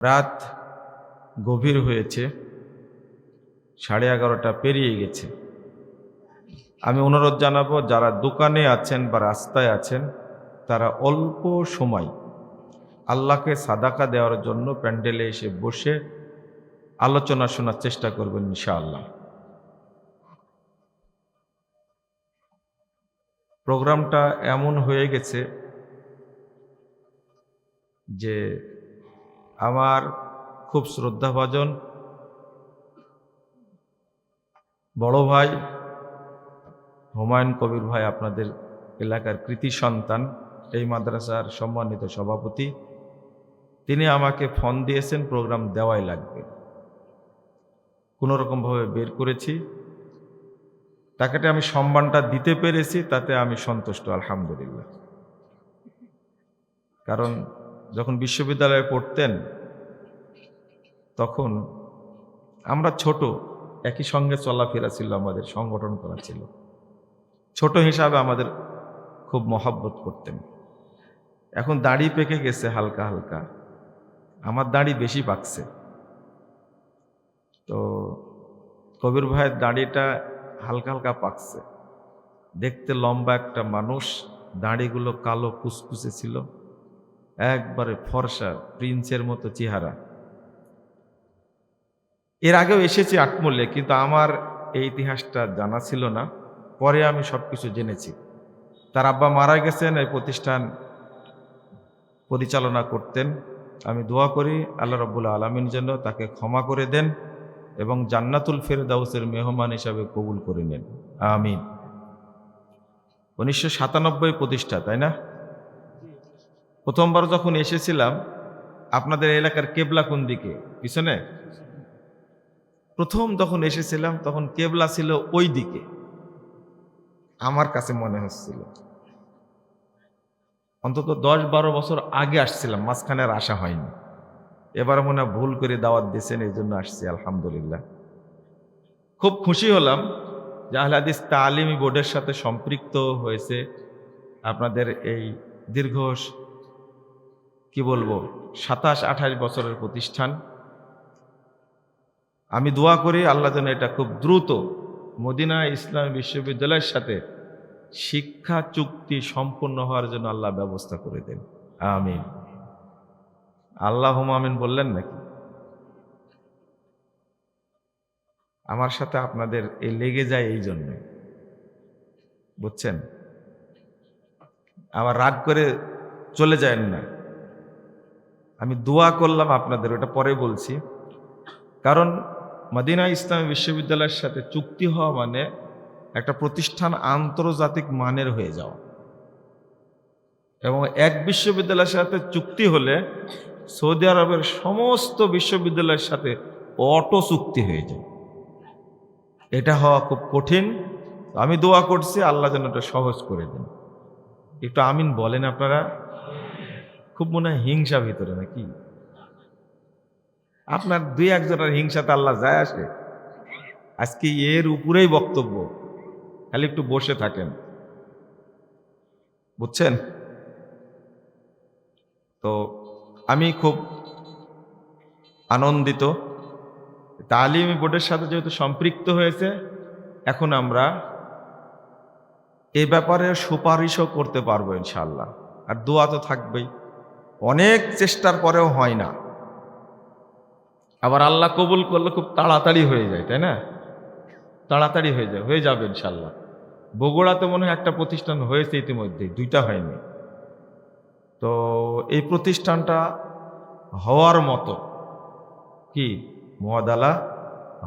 রাত গভীর হয়েছে, সাড়ে এগারোটা পেরিয়ে গেছে। আমি অনুরোধ জানাব, যারা দোকানে আছেন বা রাস্তায় আছেন, তারা অল্প সময় আল্লাহকে সাদাকা দেওয়ার জন্য প্যান্ডেলে এসে বসে আলোচনা শোনার চেষ্টা করবেন, ইনশাআল্লাহ। প্রোগ্রামটা এমন হয়ে গেছে যে আমার খুব শ্রদ্ধাভাজন বড় ভাই, হুমায়ুন কবির ভাই আপনাদের এলাকার কৃতি সন্তান, এই মাদ্রাসার সম্মানিত সভাপতি। তিনি আমাকে ফোন দিয়েছেন, প্রোগ্রাম দেওয়াই লাগবে। কোনো রকমভাবে বের করেছি। তাকে আমি সম্মানটা দিতে পেরেছি, তাতে আমি সন্তুষ্ট, আলহামদুলিল্লাহ। কারণ যখন বিশ্ববিদ্যালয়ে পড়তেন, তখন আমরা ছোট, একই সঙ্গে চলাফেরা ছিল আমাদের, সংগঠন করা ছিল। ছোট হিসাবে আমাদের খুব মহাব্বত করতেন। এখন দাড়ি পেকে গেছে হালকা হালকা। আমার দাড়ি বেশি পাকছে। তো কবির ভাইয়ের দাড়িটা হালকা হালকা পাকছে। দেখতে লম্বা একটা মানুষ, দাড়িগুলো কালো কুসকুসে ছিল। একবারে ফর্সা প্রিন্সের মতো চেহারা। এর আগেও এসেছি আটমূল্যে কিন্তু আমার এই ইতিহাসটা জানা ছিল না। পরে আমি সব কিছু জেনেছি। তার আব্বা মারা গেছেন, এই প্রতিষ্ঠান পরিচালনা করতেন। আমি দোয়া করি আল্লাহ রব্বুল আলমিন যেন তাকে ক্ষমা করে দেন এবং জান্নাতুল ফেরদাউসের মেহমান হিসাবে কবুল করে নেন। আমিন। উনিশশো সাতানব্বই প্রতিষ্ঠা, তাই না? প্রথমবার যখন এসেছিলাম, আপনাদের এলাকার কেবলা কোন দিকে? পিছনে? প্রথম যখন এসেছিলাম, তখন কেবলা ছিল ওই দিকে। আমার কাছে মনে হচ্ছিল। অন্তত দশ বারো বছর আগে আসছিলাম, মাঝখানে আর আসা হয়নি। এবার মনে ভুল করে দাওয়াত দিয়েছেন, এই জন্য আসছি, আলহামদুলিল্লাহ। খুব খুশি হলাম যে আহলে হাদিস তালিমি বোর্ডের সাথে সম্পৃক্ত হয়েছে। আপনাদের এই দীর্ঘ কি বলব? সাতাশ, আঠাশ বছরের প্রতিষ্ঠান। আমি দোয়া করি আল্লাহ যেন এটা খুব দ্রুত মদিনা ইসলামী বিশ্ববিদ্যালয়ের সাথে শিক্ষা চুক্তি সম্পূর্ণ হওয়ার জন্য আল্লাহ ব্যবস্থা করে দেন। আমিন। আল্লাহ আমিন বললেন নাকি? আমার সাথে আপনাদের এই লেগে যায় এই জন্য। বুঝছেন? আবার রাগ করে চলে যায় না। আমি দোয়া করলাম আপনাদের, ওটা পরে বলছি। কারণ মদিনা ইসলামী বিশ্ববিদ্যালয়ের সাথে চুক্তি হওয়া মানে একটা প্রতিষ্ঠান আন্তর্জাতিক মানের হয়ে যাওয়া। এবং এক বিশ্ববিদ্যালয়ের সাথে চুক্তি হলে সৌদি আরবের সমস্ত বিশ্ববিদ্যালয়ের সাথে অটো চুক্তি হয়ে যায়। এটা হওয়া খুব কঠিন। আমি দোয়া করছি, আল্লাহ যেন এটা সহজ করে দেন। একটু আমিন বলেন আপনারা। খুব মনে হয় হিংসা ভিতরে নাকি? আপনার দুই একজনের হিংসাতে আল্লাহ যায় আসে। আজকে এর উপরেই বক্তব্য। খালি একটু বসে থাকেন। বুঝছেন? তো আমি খুব আনন্দিত। তালিমি বোর্ডের সাথে যেহেতু সম্পৃক্ত হয়েছে, এখন আমরা এ ব্যাপারে সুপারিশও করতে পারব ইনশাল্লাহ আর দোয়া তো থাকবেই। অনেক চেষ্টার পরেও হয় না। আবার আল্লাহ কবুল করলে খুব তাড়াতাড়ি হয়ে যায়, তাই না? তাড়াতাড়ি হয়ে যায়, হয়ে যাবে ইনশাল্লাহ বগুড়াতে মনে হয় একটা প্রতিষ্ঠান হয়েছে ইতিমধ্যে, দুইটা হয়নি। তো এই প্রতিষ্ঠানটা হওয়ার মতো, কি? মহাদালা,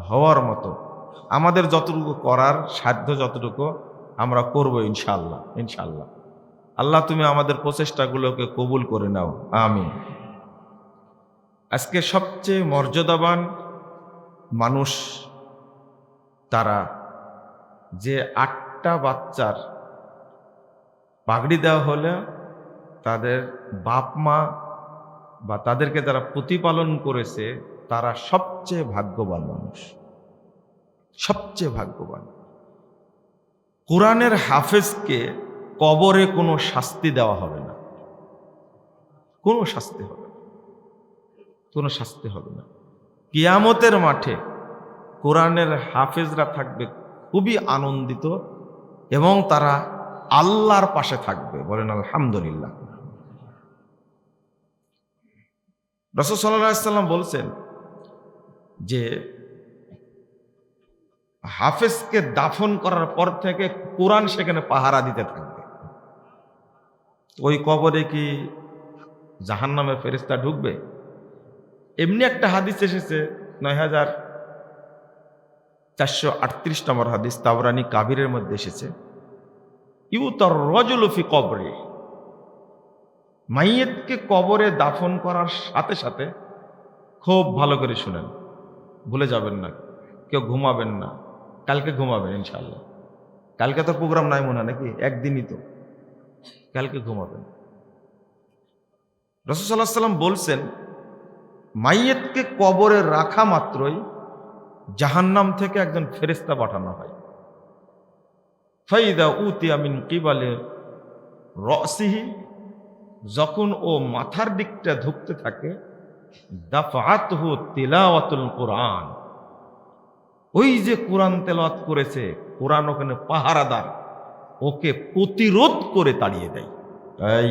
হওয়ার মতো। আমাদের যতটুকু করার, সাধ্য যতটুকু আমরা করব ইনশাল্লাহ ইনশাল্লাহ আল্লাহ তুমি আমাদের প্রচেষ্টাগুলোকে কবুল করে নাও। আমি আজকে সবচেয়ে মর্যাদাবান মানুষ তারা যে আটটা বাচ্চার পাগড়ি দেওয়া হলে তাদের বাপ মা বা তাদেরকে যারা প্রতিপালন করেছে, তারা সবচেয়ে ভাগ্যবান মানুষ। সবচেয়ে ভাগ্যবান। কোরআনের হাফেজকে কবরে কোনো শাস্তি দেওয়া হবে না। কোনো শাস্তি হবে না। কোনো শাস্তি হবে না। কিয়ামতের মাঠে কোরআনের হাফেজরা থাকবে খুবই আনন্দিত এবং তারা আল্লাহর পাশে থাকবে বলেন আলহামদুলিল্লাহ। রসদ সাল্লাম বলছেন যে হাফেজকে দাফন করার পর থেকে কোরআন সেখানে পাহারা দিতে থাকবে। ওই কবরে কি জাহান নামে ফেরিস্তা ঢুকবে? এমনি একটা হাদিস এসেছে, নয় হাজার চারশো আটত্রিশ নম্বর হাদিস তাবরানি কাবিরের মধ্যে এসেছে। ইউ তর রজলফি কবরে। মাইয়েতকে কবরে দাফন করার সাথে সাথে খুব ভালো করে শুনেন। ভুলে যাবেন না, কেউ ঘুমাবেন না। কালকে ঘুমাবেন ইনশাল্লাহ কালকে তো প্রোগ্রাম নাই মনে নাকি? একদিনই তো। কালকে ঘুমাবেন। রসুসাল্লাহ সাল্লাম বলছেন, মাইয়েতকে কবরে রাখা মাত্রই জাহান্নাম থেকে একজন ফেরেস্তা পাঠানো হয়। ফাইদা উতিয়া আমিন কিবালে রসিহি, যখন ও মাথার দিকটা ধুকতে থাকে দাফাত হু তেলাওয়াতুল কোরআন। ওই যে কোরআন তেলাওয়াত করেছে, কোরআন ওখানে পাহারাদার। ওকে প্রতিরোধ করে তাড়িয়ে দেয়। তাই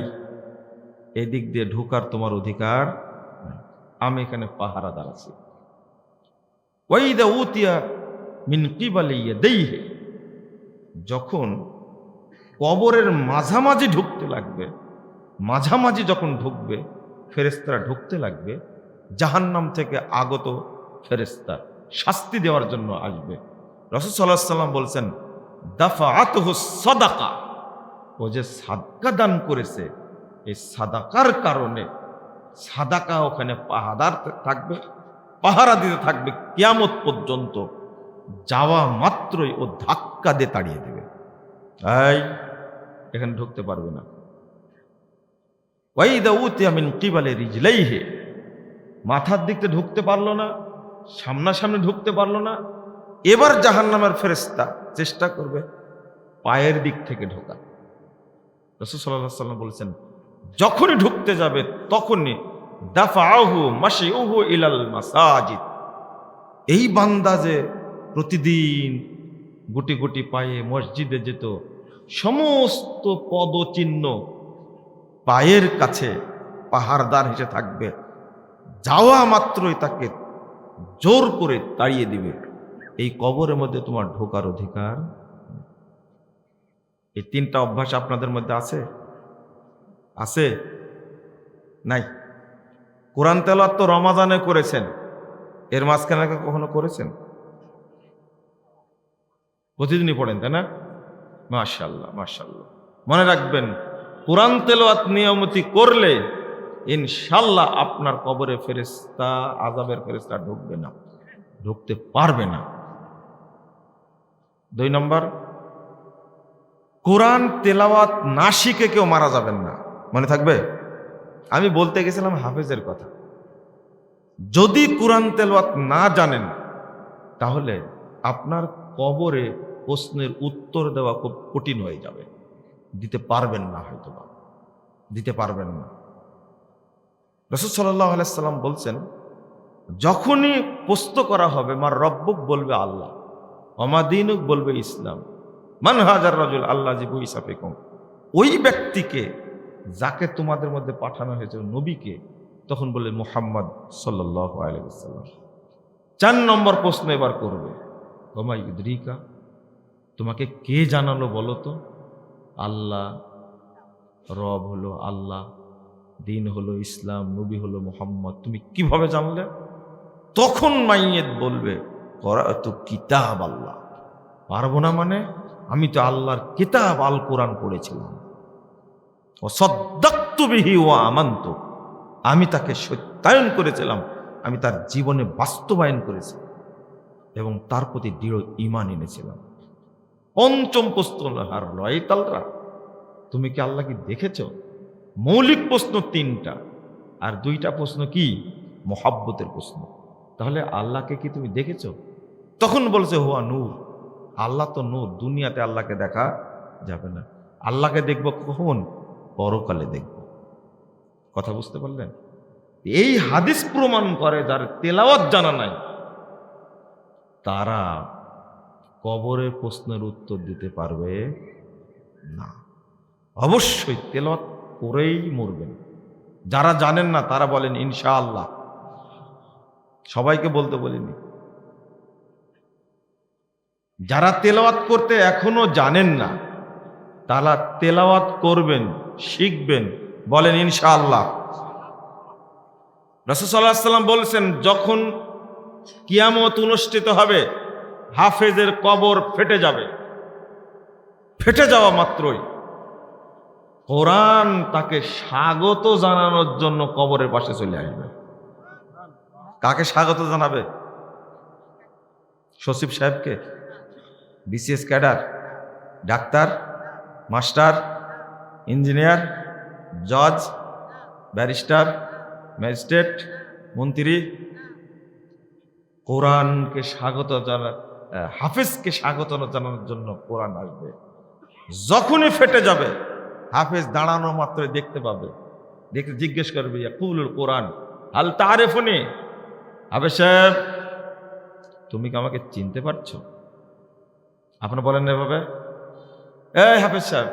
এদিক দিয়ে ঢোকার তোমার অধিকার আমি এখানে পাহারাদার আছি। ওয়াইদা উতিয়া মিন কিবালিয়া দেইহে যখন কবরের মাঝামাঝি ঢুকতে লাগবে, মাঝামাঝি যখন ঢুকবে ফেরেস্তারা ঢুকতে লাগবে, জাহান্নাম থেকে আগত ফেরেস্তা শাস্তি দেওয়ার জন্য আসবে। রসদ সাল্লাহ সাল্লাম বলছেন সদাকা। ও যে সাদকা দান করেছে, এই সাদাকার কারণে সাদাকা ওখানে পাহাদার থাকবে, পাহারা দিতে থাকবে, কিয়ামত পর্যন্ত যাওয়া মাত্রই ও ধাক্কা দিয়ে তাড়িয়ে দেবে। তাই এখানে ঢুকতে পারবে না। ওয়াইদা উতিয়া মিন কিবালে রিজলাইহে। মাথার দিকতে ঢুকতে পারল না, সামনাসামনি ঢুকতে পারল না। এবার জাহান্নামের ফেরেস্তা চেষ্টা করবে পায়ের দিক থেকে ঢোকা। রসুল সাল্লাহ সাল্লাম বলেছেন যখনই ঢুকতে যাবে তখনই দাফাহু মাসিউহু ইলাল মাসাজিদ। এই বান্দা যে প্রতিদিন গুটি গুটি পায়ে মসজিদে যেত, সমস্ত পদচিহ্ন পায়ের কাছে পাহাড়দার হিসেবে থাকবে, যাওয়া মাত্রই তাকে জোর করে তাড়িয়ে দিবে। এই কবরের মধ্যে তোমার ঢোকার অধিকার? এই তিনটা অভ্যাস আপনাদের মধ্যে আছে? আছে? নাই। কোরআন তেলাত তো রমাজানে করেছেন। এর মাঝখানে কখনো করেছেন? প্রতিদিনই পড়েন, তাই না? মাশাল্লাহ মাশাল্লাহ মনে রাখবেন, কোরআন তেলাওয়াত নিয়মতি করলে ইনশাল্লাহ আপনার কবরে ফেরেস্তা আজাবের ফেরেস্তা ঢুকবে না। ঢুকতে পারবে না। দুই নম্বর, কোরআন তেলাওয়াত না শিখে কেউ মারা যাবেন না। মনে থাকবে? আমি বলতে গেছিলাম হাফেজের কথা। যদি কোরআন তেলাওয়াত না জানেন, তাহলে আপনার কবরে প্রশ্নের উত্তর দেওয়া খুব কঠিন হয়ে যাবে। দিতে পারবেন না হয়তো বা দিতে পারবেন না। রসদ সাল্লাহ আলাইসাল্লাম বলছেন, যখনই পোস্ত করা হবে, মার রব্বুক বলবে আল্লাহ। অমাদিনুক বলবে ইসলাম। মান হাজার রাজুল, আল্লাহ জিবু ইসাফিকম ওই ব্যক্তিকে যাকে তোমাদের মধ্যে পাঠানো হয়েছে নবীকে, তখন বলে মোহাম্মদ সাল্লাহ আলাইসাল্লাম চার নম্বর প্রশ্ন এবার করবে। ওমা ইদ্রিকা তোমাকে কে জানালো বলো তো? আল্লাহ, রব হলো আল্লাহ, দিন হলো ইসলাম, নবী হলো মোহাম্মদ। তুমি কীভাবে জানলে? তখন মাইয়েত বলবে করা তো কিতাব আল্লাহ। পারব না মানে? আমি তো আল্লাহর কিতাব আল কোরআন পড়েছিলাম। ও সদ্দাক্তবিহি ও আমান্ত। আমি তাকে সত্যায়ন করেছিলাম। আমি তার জীবনে বাস্তবায়ন করেছি। এবং তার প্রতি দৃঢ় ইমান এনেছিলাম। পঞ্চম প্রশ্ন হার লয় তালরা তুমি কি আল্লাহকে দেখেছ? মৌলিক প্রশ্ন তিনটা। আর দুইটা প্রশ্ন কি? মহাব্বতের প্রশ্ন। তাহলে আল্লাহকে কি তুমি দেখেছ? তখন বলছে, হুয়া নূর। আল্লাহ তো নূর, দুনিয়াতে আল্লাহকে দেখা যাবে না। আল্লাহকে দেখব কখন? পরকালে দেখব। কথা বুঝতে পারলেন? এই হাদিস প্রমাণ করে যার তেলাওয়াত জানা নাই, তারা কবরের প্রশ্নের উত্তর দিতে পারবে না। অবশ্যই তেলাওয়াত করেই মরবেন। যারা জানেন না, তারা বলেন, ইনশাআল্লাহ। সবাইকে বলতে বলিনি। যারা তেলাওয়াত করতে এখনও জানেন না, তারা তেলাওয়াত করবেন, শিখবেন, বলেন ইনশাআল্লাহ। রসুসাল্লাহ সাল্লাম বলছেন, যখন কিয়ামত অনুষ্ঠিত হবে, হাফেজের কবর ফেটে যাবে। ফেটে যাওয়া মাত্রই। কোরআন তাকে স্বাগত জানানোর জন্য কবরের পাশে চলে আসবে। কাকে স্বাগত জানাবে? সচিব সাহেবকে? BCS cadre, doctor, master, engineer, জজ, ব্যারিস্টার, ম্যাজিস্ট্রেট, মন্ত্রী। কোরআনকে স্বাগত জানা হাফেজকে স্বাগত জানানোর জন্য কোরআন আসবে। যখনই ফেটে যাবে, হাফেজ দাঁড়ানো মাত্রই দেখতে পাবে। দেখে জিজ্ঞেস করবে কুলুল কোরআন আল তারেফনি হাফেজ সাহেব, তুমি কি আমাকে চিনতে পারছ? আপনার বলেন এভাবে? এই হাফেজ সাহেব,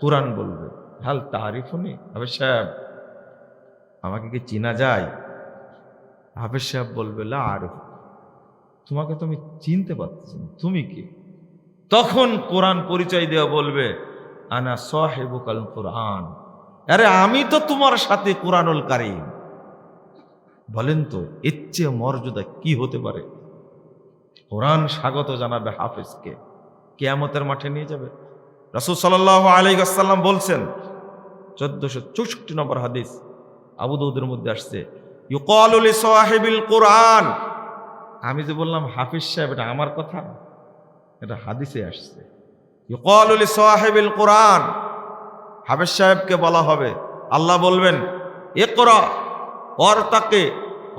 কোরআন বলবে। হাল তারিফুনি? হাফেজ সাহেব, আমাকে কি চিনা যায়? হাফেজ সাহেব বলবে, লা আরিফ। তোমাকে তো আমি চিনতে পারছি না। তুমি কি? তখন কোরআন পরিচয় দেওয়া বলবে, আনা সাহেব কাল কোরআন। আরে আমি তো তোমার সাথে কোরআনুল কারিম। বলেন তো, এর চেয়ে মর্যাদা কি হতে পারে? কোরআন স্বাগত জানাবে হাফেজকে। কেয়ামতের মাঠে নিয়ে যাবে। রাসুল সাল্লাহ আলাইসাল্লাম বলছেন চোদ্দশো চৌষট্টি নম্বর হাদিস আবু দৌদের মধ্যে আসছে কোরআন। আমি যে বললাম, হাফিজ সাহেব, এটা আমার কথা? এটা হাদিসে আসছে। ইউকালুল সাহেবিল কোরআন। হাফিজ সাহেবকে বলা হবে, আল্লাহ বলবেন এ করা অর তাকে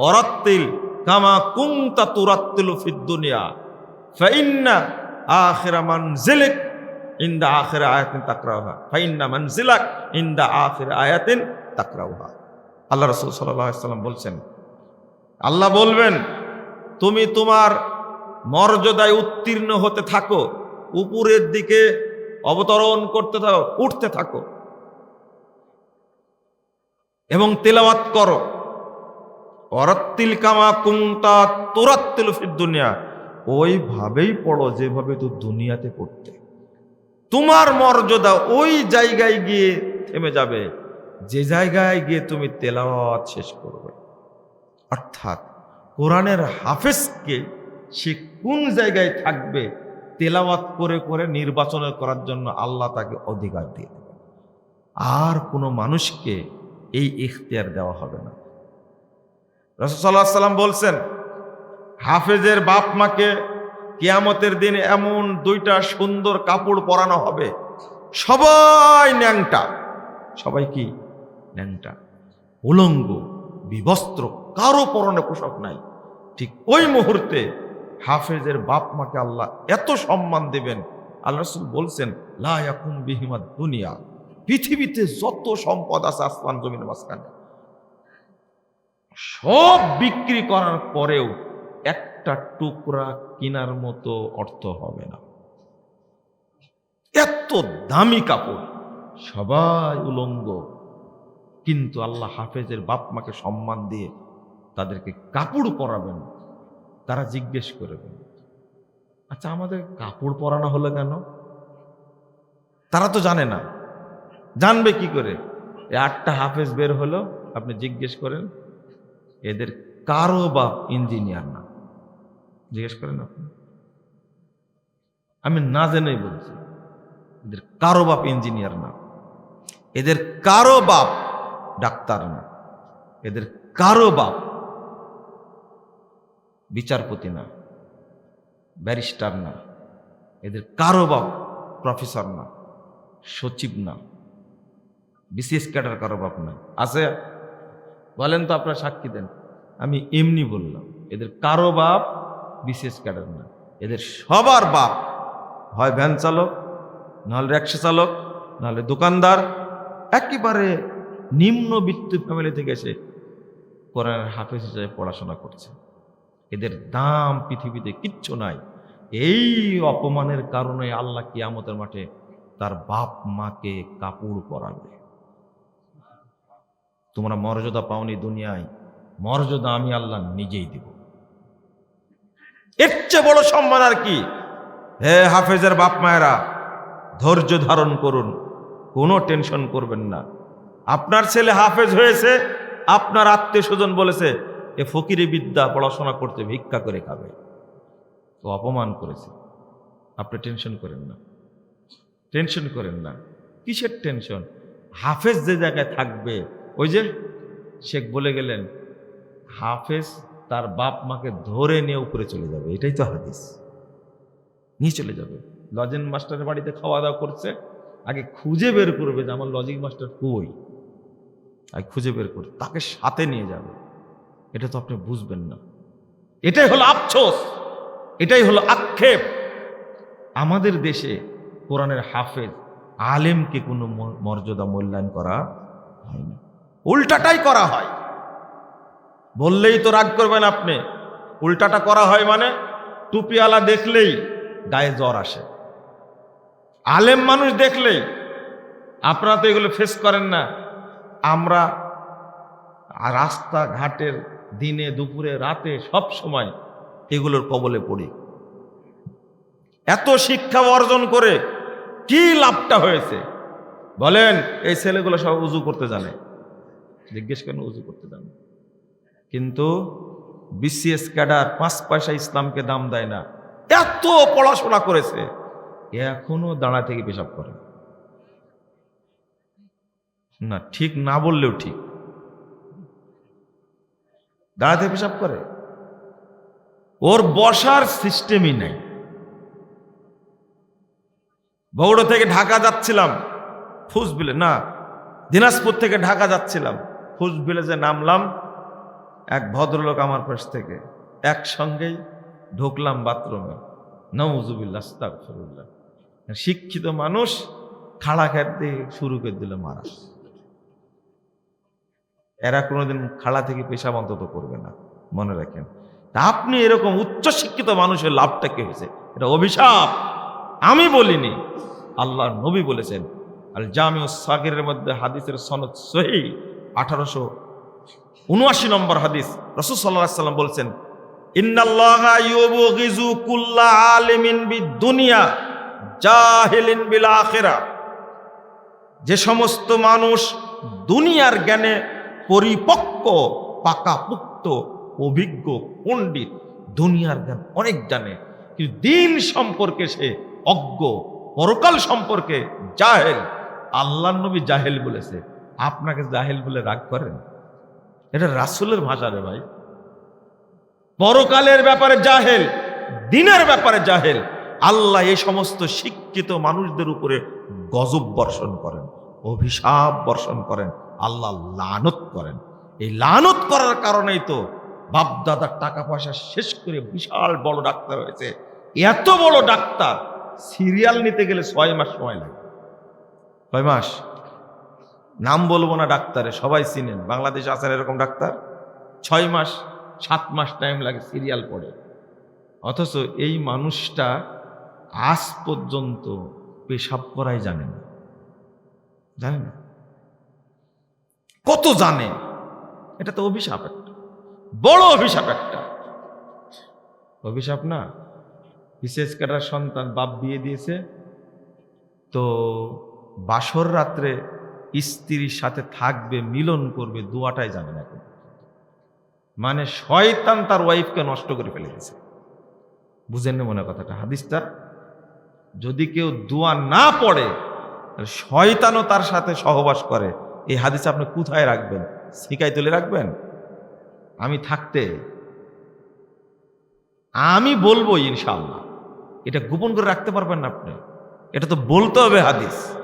অরাত্তিল কামা কুংতা তুরাত্তিল ফিদ দুনিয়া ফাইন্না আখিরা মানজিলিক, ইন্দা আখিরা আয়াতিন তাকরাউহা। ফাইন্না মানজিলাক, ইন্দা আখিরা আয়াতিন তাকরাউহা। আল্লাহ রসুল সাল্লাম বলছেন, আল্লাহ বলবেন, তুমি তোমার মর্যাদায় উত্তীর্ণ হতে থাকো, উপরের দিকে অবতরণ করতে থাকো, উঠতে থাকো। এবং তেলাওয়াত করো। অরত্তিল কামা কুংতা তোরাত্তিল ফির দুনিয়া। ওইভাবেই পড়ো যেভাবে তো দুনিয়াতে পড়তে। তোমার মর্যাদা ওই জায়গায় গিয়ে থেমে যাবে। যে জায়গায় গিয়ে তুমি তেলাওয়াত শেষ করবে। অর্থাৎ কোরআনের হাফেজকে সে কোন জায়গায় থাকবে তেলাওয়াত করে করে নির্বাচন করার জন্য আল্লাহ তাকে অধিকার দিয়ে আর কোনো মানুষকে এই ইখতিয়ার দেওয়া হবে না। রসদাল্লাহ সাল্লাম বলছেন হাফেজের বাপ মাকে কিয়ামতের দিন এমন দুইটা সুন্দর কাপড় পরানো হবে। সবাই ন্যাংটা। সবাই কি? ন্যাংটা। উলঙ্গ, বিবস্ত্র, কারও পরনে পোশাক নাই। ঠিক ওই মুহূর্তে হাফেজের বাপ মাকে আল্লাহ এত সম্মান দেবেন। আল্লাহ রসুল বলছেন লায়াকুম বিহিমা দুনিয়া। পৃথিবীতে যত সম্পদ আছে আসমান জমিনের মাঝখানে। সব বিক্রি করার পরেও একটা টুকরা কেনার মতো অর্থ হবে না। এত দামি কাপড়, সবাই উলঙ্গ। কিন্তু আল্লাহ হাফেজের বাপ মাকে সম্মান দিয়ে তাদেরকে কাপড় পরাবেন, তারা জিজ্ঞেস করবেন আচ্ছা আমাদের কাপড় পরানো হলো কেন? তারা তো জানে না। জানবে কি করে? এই আটটা হাফেজ বের হলো, আপনি জিজ্ঞেস করেন, এদের কারও বাপ ইঞ্জিনিয়ার না? জিজ্ঞেস করেন আপনি। আমি না জেনেই বলছি, এদের কারও বাপ ইঞ্জিনিয়ার না, এদের কারও বাপ ডাক্তার না, এদের কারও বাপ বিচারপতি না, ব্যারিস্টার না, এদের কারও বাপ প্রফেসর না, সচিব না বিশেষ ক্যাডার কারও বাপ না। আছে? বলেন তো আপনারা সাক্ষী দেন। আমি এমনি বললাম, এদের কারও বাপ বিশেষ ক্যাডার না। এদের সবার বাপ হয় ভ্যান চালক, নাহলে রিক্সা চালক, নাহলে দোকানদার। একেবারে নিম্নবিত্ত ফ্যামিলি থেকে এসে কোরআনের হাফেজ হিসেবে পড়াশোনা করছে। এদের দাম পৃথিবীতে কিচ্ছু নাই। এই অপমানের কারণে আল্লাহ কিয়ামতের মাঠে তার বাপ মাকে কাপড় পরাবে। তোমরা মর্যাদা পাওনি দুনিয়ায়, মর্যাদা আমি আল্লাহ নিজেই দিব। এর চেয়ে বড় সম্মান আর কি? হে হাফেজের বাপ মায়েরা, ধৈর্য ধারণ করুন, কোনো টেনশন করবেন না। আপনার ছেলে হাফেজ হয়েছে, আপনার আত্মীয় স্বজন বলেছে, এ ফকিরি বিদ্যা পড়াশোনা করতে ভিক্ষা করে খাবে। ও অপমান করেছে। আপনি টেনশন করেন না। টেনশন করেন না। কিসের টেনশন? হাফেজ যে জায়গায় থাকবে, ওই যে শেখ বলে গেলেন, হাফেজ তার বাপ মাকে ধরে নিয়ে উপরে চলে যাবে। এটাই তো হাদিস। নিয়ে চলে যাবে। লজেন মাস্টারের বাড়িতে খাওয়া দাওয়া করছে। আগে খুঁজে বের করবে যে আমার লজিক মাস্টার কই। আগে খুঁজে বের করবে তাকে সাথে নিয়ে যাবে। এটা তো আপনি বুঝবেন না। এটাই হলো আফসোস। এটাই হলো আক্ষেপ। আমাদের দেশে কোরআনের হাফেজ আলেমকে কোনো মর্যাদা মূল্যায়ন করা হয় না। উল্টাটাই করা হয়। বললেই তো রাগ করবেন আপনি। উল্টাটা করা হয় মানে টুপিওয়ালা দেখলেই গায়ে জ্বর আসে। আলেম মানুষ দেখলেই, আপনারা তো এগুলো ফেস করেন না। আমরা রাস্তাঘাটের দিনে, দুপুরে, রাতে সব সময় এগুলোর কবলে পড়ি। এত শিক্ষা অর্জন করে কি লাভটা হয়েছে? বলেন, এই ছেলেগুলো সব উজু করতে জানে। জিজ্ঞেস করেন, উজু করতে জানে। কিন্তু বিসিএস ক্যাডার পাঁচ পয়সা ইসলামকে দাম দেয় না। এত পড়াশোনা করেছে। এখনও দাঁড়া থেকে পেশাব করে। না, ঠিক না বললেও ঠিক। দাঁড়াতে পেশাব করে। ওর বসার সিস্টেমই নাই। বগুড়া থেকে ঢাকা যাচ্ছিলাম, ফুসবিলে না, দিনাজপুর থেকে ঢাকা যাচ্ছিলাম, ফুসবিলে যে নামলাম এক ভদ্রলোক আমার পাশ থেকে একসঙ্গেই ঢুকলাম বাথরুমে। নওজুবিল্লাহ শিক্ষিত মানুষ খাড়া খেত শুরু করে দিল মারা এরা কোনোদিন খাড়া থেকে পেশাব অন্তত করবে না, মনে রাখেন। তা আপনি এরকম উচ্চ শিক্ষিত মানুষের লাভটা কি হয়েছে? এটা অভিশাপ। আমি বলিনি। আল্লাহ নবী বলেছেন আল জামিউ সাগিরের মধ্যে হাদিসের সনদ সহি আঠারোশো উনআশি নম্বর হাদিস। রসুল সাল্লাহ সাল্লাম বলছেন যে সমস্ত মানুষ দুনিয়ার জ্ঞানে পরিপক্ক, পাকাপুক্ত, অভিজ্ঞ, পণ্ডিত, দুনিয়ার জ্ঞান অনেক জানে, কিন্তু দিন সম্পর্কে সে অজ্ঞ, পরকাল সম্পর্কে জাহেল আল্লাহ নবী জাহেল বলেছে। আপনাকে জাহেল বলে রাগ করেন? এটা রাসুলের ভাষা রে ভাই। পরকালের ব্যাপারে জাহেল, দিনের ব্যাপারে জাহেল। আল্লাহ এই সমস্ত শিক্ষিত মানুষদের উপরে গজব বর্ষণ করেন, অভিশাপ বর্ষণ করেন, আল্লাহ লানত করেন। এই লানত করার কারণেই তো বাপদাদার টাকা পয়সা শেষ করে বিশাল বড় ডাক্তার হয়েছে। এত বড় ডাক্তার, সিরিয়াল নিতে গেলে ছয় মাস সময় লাগে। ছয় মাস? নাম বলব না ডাক্তারে, সবাই চিনেন। বাংলাদেশে আছেন এরকম ডাক্তার? ছয় মাস, সাত মাস টাইম লাগে সিরিয়াল পড়ে। অথচ এই মানুষটা আজ পর্যন্ত পেশাব করাই জানে না। জানে না? কত জানে? এটা তো অভিশাপ একটা। বড় অভিশাপ একটা। অভিশাপ না? বিশেষ কাটার সন্তান বাপ বিয়ে দিয়েছে। তো বাসর রাত্রে স্ত্রীর সাথে থাকবে, মিলন করবে, দুয়াটাই জানে না মানে শয়তান তার ওয়াইফকে নষ্ট করে ফেলে গেছে বুঝেন না মনে কথাটা? হাদিসটা, যদি কেউ দোয়া না পড়ে, তাহলে শয়তানও তার সাথে সহবাস করে। এই হাদিস আপনি কোথায় রাখবেন? শিকায় তুলে রাখবেন? আমি থাকতে, আমি বলব ইনশাল্লাহ এটা গোপন করে রাখতে পারবেন না আপনি। এটা তো বলতে হবে হাদিস।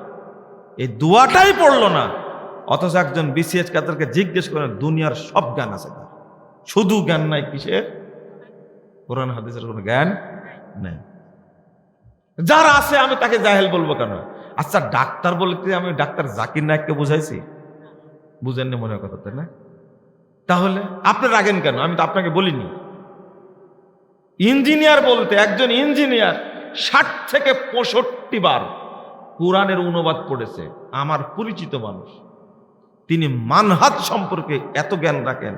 এই দোয়াটাই পড়ল না। অথচ একজন বিসিএস কাতারকে জিজ্ঞেস করেন দুনিয়ার সব জ্ঞান আছে তার শুধু জ্ঞান নাই কিসের? কোরআন, হাদিসের কোনো জ্ঞান নেই। যার আছে, আমি তাকে জাহেল বলব কেন? আচ্ছা ডাক্তার বলতে আমি ডাক্তার জাকির নায়ককে বুঝাইছি? বুঝেননি মনে কথা তাই না? তাহলে আপনি রাগেন কেন? আমি তো আপনাকে বলিনি। ইঞ্জিনিয়ার বলতে, একজন ইঞ্জিনিয়ার ষাট থেকে পঁয়ষট্টি বার কোরআনের অনুবাদ পড়েছে, আমার পরিচিত মানুষ। তিনি মানহাজ সম্পর্কে এত জ্ঞান রাখেন।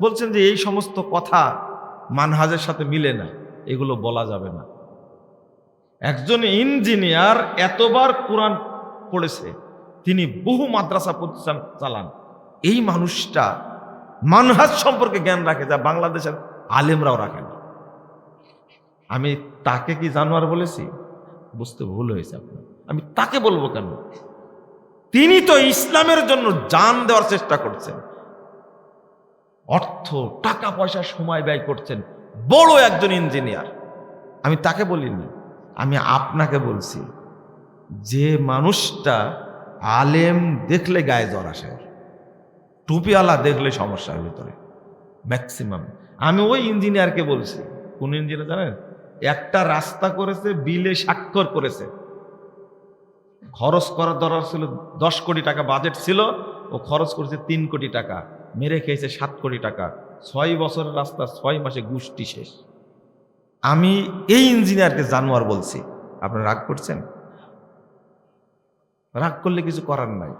বলছেন যে এই সমস্ত কথা মানহাজের সাথে মিলে না, এগুলো বলা যাবে না। একজন ইঞ্জিনিয়ার এতবার কোরআন পড়েছে, তিনি বহু মাদ্রাসা প্রতিষ্ঠান চালান। এই মানুষটা মানহাজ সম্পর্কে জ্ঞান রাখে যা বাংলাদেশের আলেমরাও রাখে না। আমি তাকে কি জানোয়ার বলেছি? বুঝতে ভুল হয়েছে আপনার। আমি তাকে বলব কেন? তিনি তো ইসলামের জন্য জান দেওয়ার চেষ্টা করছেন। অর্থ, টাকা, পয়সা, সময় ব্যয় করছেন। বড় একজন ইঞ্জিনিয়ার। আমি তাকে বলিনি, আমি আপনাকে বলছি, যে মানুষটা আলেম দেখলে গায়ে জ্বর আসে টুপিওয়ালা দেখলে সমস্যার ভিতরে। ম্যাক্সিমাম আমি ওই ইঞ্জিনিয়ারকে বলছি, কোন ইঞ্জিনিয়ার জানেন? একটা রাস্তা করেছে, বিলে স্বাক্ষর করেছে। খরচ করার দরকার ছিল দশ কোটি টাকা বাজেট ছিল, ও খরচ করেছে তিন কোটি টাকা, মেরে খেয়েছে সাত কোটি টাকা। ছয় বছরের রাস্তা, ছয় মাসে গুষ্টি শেষ। আমি এই ইঞ্জিনিয়ারকে জানোয়ার বলছি। আপনারা রাগ করছেন? রাগ করলে কিছু করার নাই।